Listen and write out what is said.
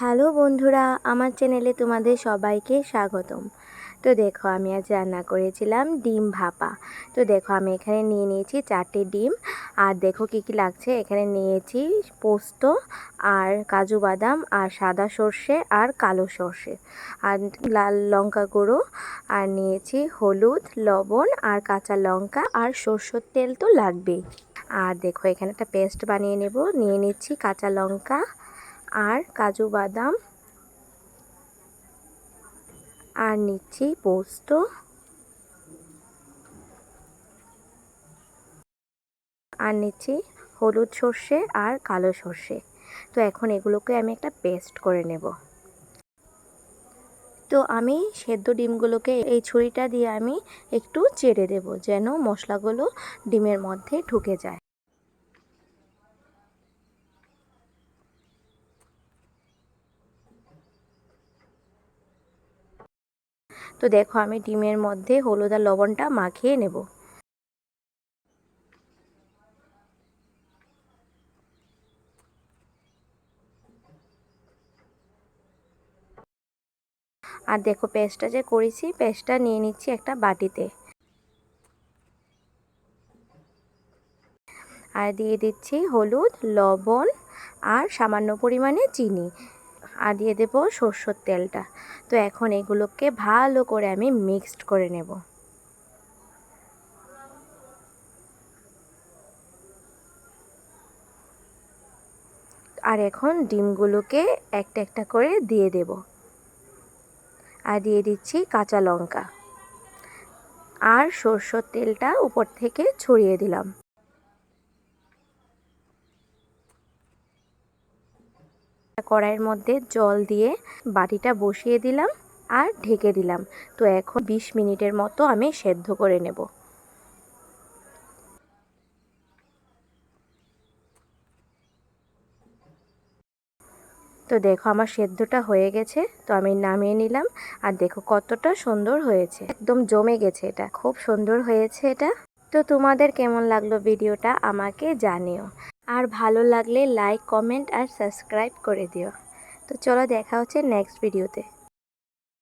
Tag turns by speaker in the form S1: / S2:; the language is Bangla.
S1: হ্যালো বন্ধুরা, আমার চ্যানেলে তোমাদের সবাইকে স্বাগতম। তো দেখো, আমি আজ রান্না করেছিলাম ডিম ভাপা। তো দেখো, আমি এখানে নিয়ে নিয়েছি চারটে ডিম। আর দেখো কী কী লাগছে, এখানে নিয়েছি পোস্ত আর কাজু বাদাম আর সাদা সর্ষে আর কালো সর্ষে। আর লাল লঙ্কা গুঁড়ো। আর নিয়েছি হলুদ, লবণ আর কাঁচা লঙ্কা আর সর্ষের তেল তো লাগবেই। আর দেখো, এখানে একটা পেস্ট বানিয়ে নেব। নিয়ে নিচ্ছি কাঁচা লঙ্কা আর কাজু বাদাম আর নিচ্ছি পোস্ত। আর নিচ্ছি হলুদ সর্ষে আর কালো সর্ষে। তো এখন এগুলোকে আমি একটা পেস্ট করে নেব। তো আমি সেদ্ধ ডিমগুলোকে এই ছুরিটা দিয়ে আমি একটু চেড়ে দেব যেন মশলাগুলো ডিমের মধ্যে ঢুকে যায়। তো দেখো আমি ডিমের মধ্যে হলুদ আর লবণটা মাখিয়ে নেব। আর দেখো পেস্টটা যে করেছি, পেস্টটা নিয়ে নিচ্ছি একটা বাটিতে। আর দিয়ে দিচ্ছি হলুদ, লবণ আর সামান্য পরিমাণে চিনি। আর দিয়ে দেবো সর্ষের তেলটা। তো এখন এগুলোকে ভালো করে আমি মিক্সড করে নেব। আর এখন ডিমগুলোকে একটা একটা করে দিয়ে দেব। আর দিয়ে দিচ্ছি কাঁচা লঙ্কা। আর সর্ষের তেলটা উপর থেকে ছড়িয়ে দিলাম। কড়াইয়ের মধ্যে জল দিয়ে বাটিটা বসিয়ে দিলাম আর ঢেকে দিলাম। তো এখন ২০ মিনিটের মতো আমি সেদ্ধ করে নেব। তো দেখো আমার সেদ্ধটা হয়ে গেছে, তো আমি নামিয়ে নিলাম। আর দেখো কতটা সুন্দর হয়েছে, একদম জমে গেছে এটা। খুব সুন্দর হয়েছে এটা। তো তোমাদের কেমন লাগল ভিডিওটা আমাকে জানিও। আর ভালো লাগলে লাইক কমেন্ট আর সাবস্ক্রাইব করে দিও। তো চলো দেখা হচ্ছে নেক্সট ভিডিওতে